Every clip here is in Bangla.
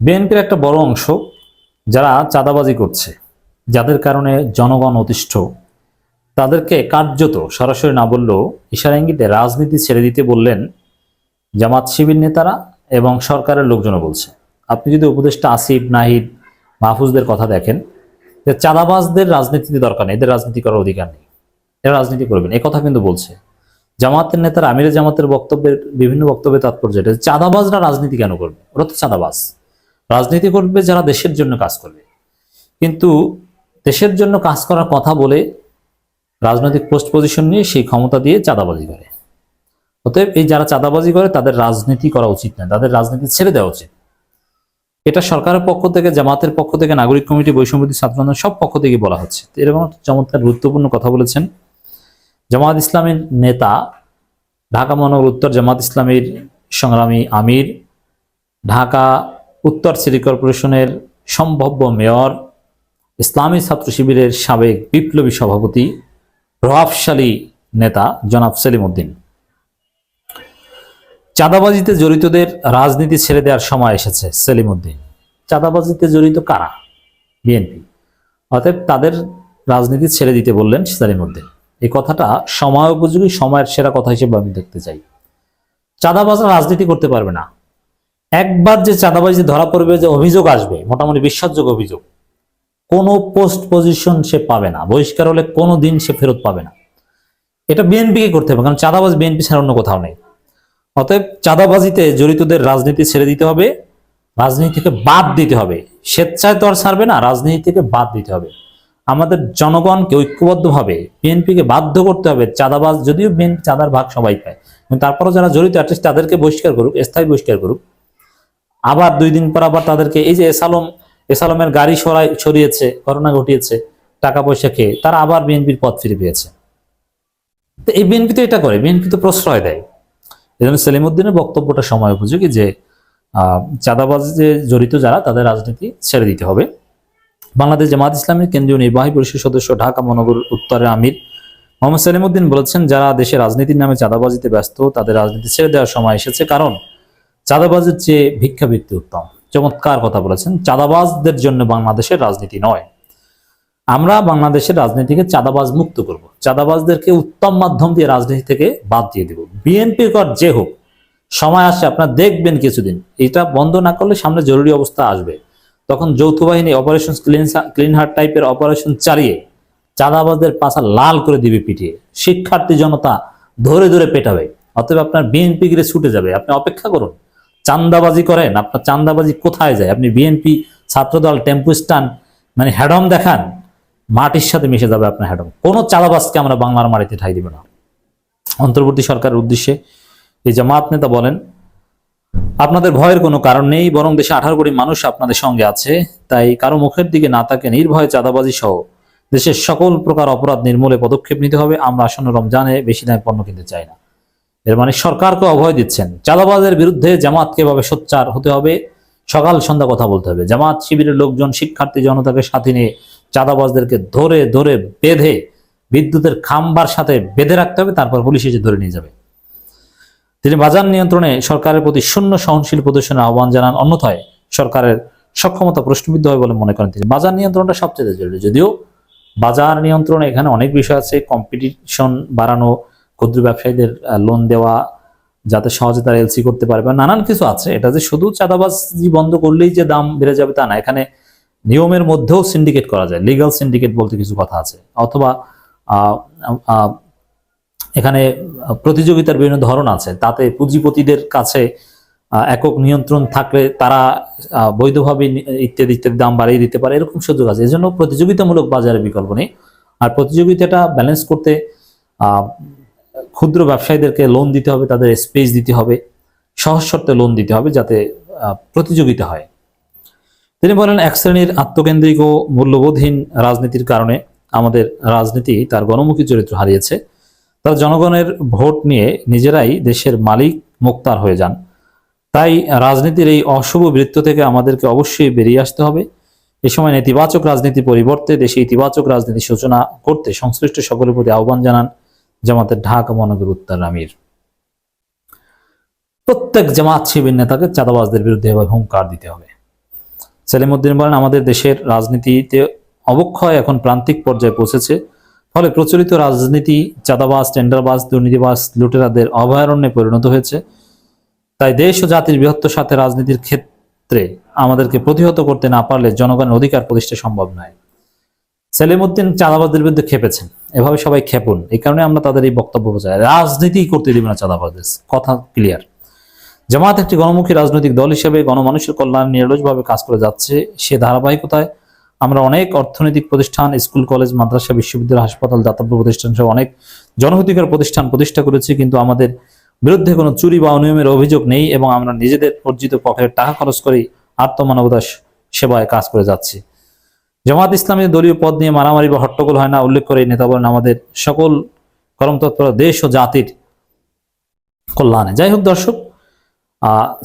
বিএনপির একটা বড় অংশ যারা চাঁদাবাজি করছে, যাদের কারণে জনগণ অতিষ্ঠ, তাদেরকে কার্যত সরাসরি না বললেও ইশারা ইঙ্গিতে রাজনীতি ছেড়ে দিতে বললেন জামাত শিবির নেতারা এবং সরকারের লোকজনও বলছে। আপনি যদি উপদেষ্টা আসিফ, নাহিদ, মাহফুজদের কথা দেখেন, যে চাঁদাবাজদের রাজনীতিতে দরকার নেই, এদের রাজনীতি করার অধিকার নেই, এরা রাজনীতি করবেন। এই কথা কিন্তু বলছে। জামাতের নেতারা আমিরের জামাতের বক্তব্যের বিভিন্ন বক্তব্যের তাৎপর্য এটা চাঁদাবাজরা রাজনীতি কেন করবে? ওরা তো চাঁদাবাজ। রাজনীতি করবে যারা দেশের জন্য কাজ করবে। কিন্তু দেশের জন্য কাজ করার কথা বলে রাজনৈতিক পোস্ট পজিশন নিয়ে সেই ক্ষমতা দিয়ে চাঁদাবাজি করে। অতএব এই যারা চাঁদাবাজি করে, তাদের রাজনীতি করা উচিত না, তাদের রাজনীতি ছেড়ে দেওয়া উচিত। এটা সরকারের পক্ষ থেকে, জামাতের পক্ষ থেকে, নাগরিক কমিটি বৈষম্যদী ছাত্র সব পক্ষ থেকে বলা হচ্ছে। এরকম চমৎকার, গুরুত্বপূর্ণ কথা বলেছেন জামাত ইসলামের নেতা ঢাকা মহানগর উত্তর জামাত ইসলামের সংগ্রামী আমির, ঢাকা উত্তর সিটি কর্পোরেশনের সম্ভাব্য মেয়র, ইসলামী ছাত্র শিবিরের সাবেক বিপ্লবী সভাপতি, প্রভাবশালী নেতা জনাব সেলিম উদ্দিন। চাঁদাবাজিতে জড়িতদের রাজনীতি ছেড়ে দেওয়ার সময় এসেছে সেলিম উদ্দিন। চাঁদাবাজিতে জড়িত কারা? বিএনপি। অতএব তাদের রাজনীতি ছেড়ে দিতে বললেন সেলিম উদ্দিন। এই কথাটা সময় উপযোগী, সময়ের সেরা কথা হিসেবে আমি দেখতে চাই। চাঁদাবাজরা রাজনীতি করতে পারবে না। একবার যে চাঁদাবাজি ধরা পড়বে, যে অভিযোগ আসবে, মোটামুটি বিশ্বাসযোগ্য অভিযোগ, কোনো পোস্ট পজিশন সে পাবে না। বহিষ্কার হলে কোনো দিন সে ফেরত পাবে না। এটা বিএনপিকে করতে হবে, কারণ চাঁদাবাজ বিএনপি ছাড়া অন্য কোথাও নেই। অতএব চাঁদাবাজিতে জড়িতদের রাজনীতি ছেড়ে দিতে হবে রাজনীতি থেকে বাদ দিতে হবে। স্বেচ্ছায় তো আর ছাড়বে না রাজনীতি থেকে বাদ দিতে হবে। আমাদের জনগণকে ঐক্যবদ্ধভাবে বিএনপিকে বাধ্য করতে হবে, চাঁদাবাজ, যদিও বিএনপি চাঁদার ভাগ সবাই পায় তারপরও যারা জড়িত অ্যাটলিস্ট তাদেরকে বহিষ্কার করুক, স্থায়ী বহিষ্কার করুক। আবার দুই দিন পর আবার তাদেরকে এই যে এসালম, এসালমের গাড়ি সরাই, সরিয়েছে, ঘটনা ঘটিয়েছে, টাকা পয়সা খেয়ে, তারা আবার বিএনপির পথ ফিরে পেয়েছে। তো এই বিএনপি তো এটা করে, বিএনপি তো প্রশ্রয় দেয়। এই জন্য সেলিমুদ্দিনের বক্তব্যটা সময় উপযোগী যে চাঁদাবাজে জড়িত যারা, তাদের রাজনীতি ছেড়ে দিতে হবে। বাংলাদেশ জামাত ইসলামের কেন্দ্রীয় নির্বাহী পরিষদ সদস্য ঢাকা মহানগর উত্তরের আমির মোহাম্মদ সেলিমুদ্দিন বলেছেন, যারা দেশে রাজনীতির নামে চাঁদাবাজিতে ব্যস্ত, তাদের রাজনীতি ছেড়ে দেওয়ার সময় এসেছে। কারণ চাঁদাবাজের চেয়ে ভিক্ষাবৃত্তি উত্তম। চমৎকার কথা বলেছেন, চাঁদাবাজদের জন্য বাংলাদেশের রাজনীতি নয়। আমরা বাংলাদেশের রাজনীতিকে চাঁদাবাজ মুক্ত করব। চাঁদাবাজদেরকে উত্তম মাধ্যম দিয়ে রাজনীতি থেকে বাদ দিয়ে দেব। বিএনপির কর যে হোক, সময় আসে, আপনারা দেখবেন কিছুদিন। এটা বন্ধ না করলে সামনে জরুরি অবস্থা আসবে। তখন যৌথ বাহিনী অপারেশন ক্লিন ক্লিন হার্ট টাইপের অপারেশন চালিয়ে চাঁদাবাজদের পাশা লাল করে দিবে পিটিয়ে। শিক্ষার্থী জনতা ধরে ধরে পেটাবে, অতএব আপনার বিএনপি গিরে ছুটে যাবে। আপনি অপেক্ষা করুন। চান্দাবাজি করেন, আপনার চান্দাবাজি কোথায় যায়? আপনি বিএনপি ছাত্রদল, টেম্পু স্টান মানে হ্যাডম দেখান, মাটির সাথে মিশে যাবে আপনার হ্যাডম কোনো চাঁদাবাজকে আমরা বাংলার মাটিতে ঠাই দিব না। অন্তর্বর্তী সরকারের উদ্দেশ্যে এই জামাত নেতা বলেন, আপনাদের ভয়ের কোনো কারণ নেই, বরং দেশে আঠারো কোটি মানুষ আপনাদের সঙ্গে আছে, তাই কারও মুখের দিকে না তাকে নির্ভয়ে চাঁদাবাজি সহ দেশের সকল প্রকার অপরাধ নির্মূলে পদক্ষেপ নিতে হবে। আমরা আসন্ন রমজানে বেশি দামে পণ্য কিনতে চাই না। এর মানে সরকারকে অভয় দিচ্ছেন। চাঁদাবাজের বিরুদ্ধে জামাতকে এভাবে সোচ্চার হতে হবে? সকাল সন্ধ্যা কথা বলতে হবে। জামাত শিবিরের লোকজন, শিক্ষার্থী জনতাকে সাথে নিয়ে চাঁদাবাজদেরকে ধরে ধরে বেঁধে বিদ্যুতের খাম্বার সাথে বেঁধে রাখতে হবে, তারপর পুলিশ এসে ধরে নিয়ে যাবে। তিনি বাজার নিয়ন্ত্রণে সরকারের প্রতি শূন্য সহনশীল প্রদর্শনের আহ্বান জানান। অন্যথায় সরকারের সক্ষমতা প্রশ্নবিদ্ধ হয় বলে মনে করেন তিনি। বাজার নিয়ন্ত্রণটা সবচেয়ে জরুরি। যদিও বাজার নিয়ন্ত্রণে এখানে অনেক বিষয় আছে কম্পিটিশন বাড়ানো ক্ষুদ্র ব্যবসায়ীদের লোন দেওয়া, যাতে সহজে তারা এলসি করতে পারবে নানান কিছু আছে। এটা যে শুধু চাঁদাবাজি বন্ধ করলেই যে দাম বেড়ে যাবে তা না, এখানে নিয়মের মধ্যেও সিন্ডিকেট করা যায়। লিগাল সিন্ডিকেট বলতে কিছু কথা আছে। অথবা এখানে প্রতিযোগিতার বিভিন্ন ধরন আছে। তাতে পুঁজিপতিদের কাছে একক নিয়ন্ত্রণ থাকলে তারা বৈধভাবে ইত্যাদি ইত্যাদি দাম বাড়িয়ে দিতে পারে, এরকম সুযোগ আছে। এজন্য প্রতিযোগিতামূলক বাজারের বিকল্প নেই। আর প্রতিযোগিতাটা ব্যালেন্স করতে ক্ষুদ্র ব্যবসায়ীদেরকে লোন দিতে হবে, তাদের স্পেস দিতে হবে, সহজ শর্তে লোন দিতে হবে যাতে প্রতিযোগিতা হয়। তিনি বলেন, এক শ্রেণির আত্মকেন্দ্রিক ও মূল্যবোধহীন রাজনীতির কারণে আমাদের রাজনীতি তার গণমুখী চরিত্র হারিয়েছে। তার জনগণের ভোট নিয়ে নিজেরাই দেশের মালিক মুক্তার হয়ে যান। তাই রাজনীতির এই অশুভ বৃত্ত থেকে আমাদেরকে অবশ্যই বেরিয়ে আসতে হবে। এ সময় নেতিবাচক রাজনীতি পরিবর্তে দেশে ইতিবাচক রাজনীতি সূচনা করতে সংশ্লিষ্ট সকলের প্রতি আহ্বান জানান। জামাতের ঢাকা মহানগর উত্তর প্রত্যেক জামাত শিবির নেতাকে চাঁদাবাজদের বিরুদ্ধে এবার হুঙ্কার দিতে হবে। সেলিমুদ্দিন বলেন, আমাদের দেশের রাজনীতিতে অবক্ষয় এখন প্রান্তিক পর্যায়ে পৌঁছেছে। ফলে প্রচলিত রাজনীতি, চাঁদাবাজ, টেন্ডারবাজ, দুর্নীতিবাজ লুটেরাদের অভয়ারণ্যে পরিণত হয়েছে। তাই দেশ ও জাতির বৃহত্তর সাথে রাজনীতির ক্ষেত্রে আমাদেরকে প্রতিহত করতে না পারলে জনগণের অধিকার প্রতিষ্ঠা সম্ভব নয়। সেলিমুদ্দিন চাঁদাবাজদের বিরুদ্ধে খেপেছেন। এভাবে সবাই খেপুন। এই কারণে আমরা তাদের এই বক্তব্য বোঝাই। রাজনীতি করতে দিব না চাঁদাবাজদের। কথা ক্লিয়ার জামাত একটি গণমুখী রাজনৈতিক দল হিসেবে গণমানুষের কল্যাণ নিরলসভাবে কাজ করে যাচ্ছে সে ধারাবাহিকতায়। আমরা অনেক অর্থনৈতিক প্রতিষ্ঠান, স্কুল, কলেজ, মাদ্রাসা, বিশ্ববিদ্যালয়, হাসপাতাল, দাতব্য প্রতিষ্ঠান সহ অনেক জনহিতকর প্রতিষ্ঠান প্রতিষ্ঠা করেছি, কিন্তু আমাদের বিরুদ্ধে কোনো চুরি বা অনিয়মের অভিযোগ নেই এবং আমরা নিজেদের অর্জিত পকেটের টাকা খরচ করেই আত্মমানবতার সেবায় কাজ করে যাচ্ছি। জামাত ইসলামের দলীয় পদ নিয়ে মারামারি বা হট্টগোল হয় না, উল্লেখ করে নেতা বলেন আমাদের সকল কর্মতৎপর দেশ ও জাতির কল্যাণে। যাই হোক দর্শক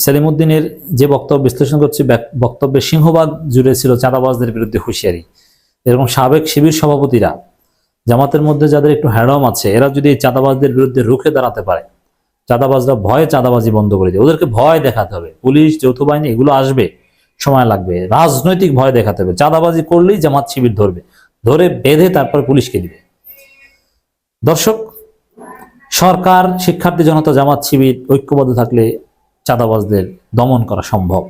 সেলিমুদ্দিনের যে বক্তব্য বিশ্লেষণ করছি বক্তব্যের সিংহভাগ জুড়ে ছিল চাঁদাবাজদের বিরুদ্ধে হুঁশিয়ারি। এরকম সাবেক শিবির সভাপতিরা, জামাতের মধ্যে যাদের একটু হ্যাডম আছে, এরা যদি এই চাঁদাবাজদের বিরুদ্ধে রুখে দাঁড়াতে পারে, চাঁদাবাজরা ভয়ে চাঁদাবাজি বন্ধ করে দেবে ওদেরকে ভয় দেখাতে হবে। পুলিশ, যৌথ বাহিনী, এগুলো আসবে। সময় লাগবে। রাজনৈতিক ভয় দেখাতে হবে। চাঁদাবাজি করলেই জামাত শিবির ধরবে। ধরে বেঁধে তারপর পুলিশকে দিবে। দর্শক, সরকার, শিক্ষার্থী জনতা, জামাত, শিবির, ঐক্যবদ্ধ থাকলে চাঁদাবাজদের দমন করা সম্ভব।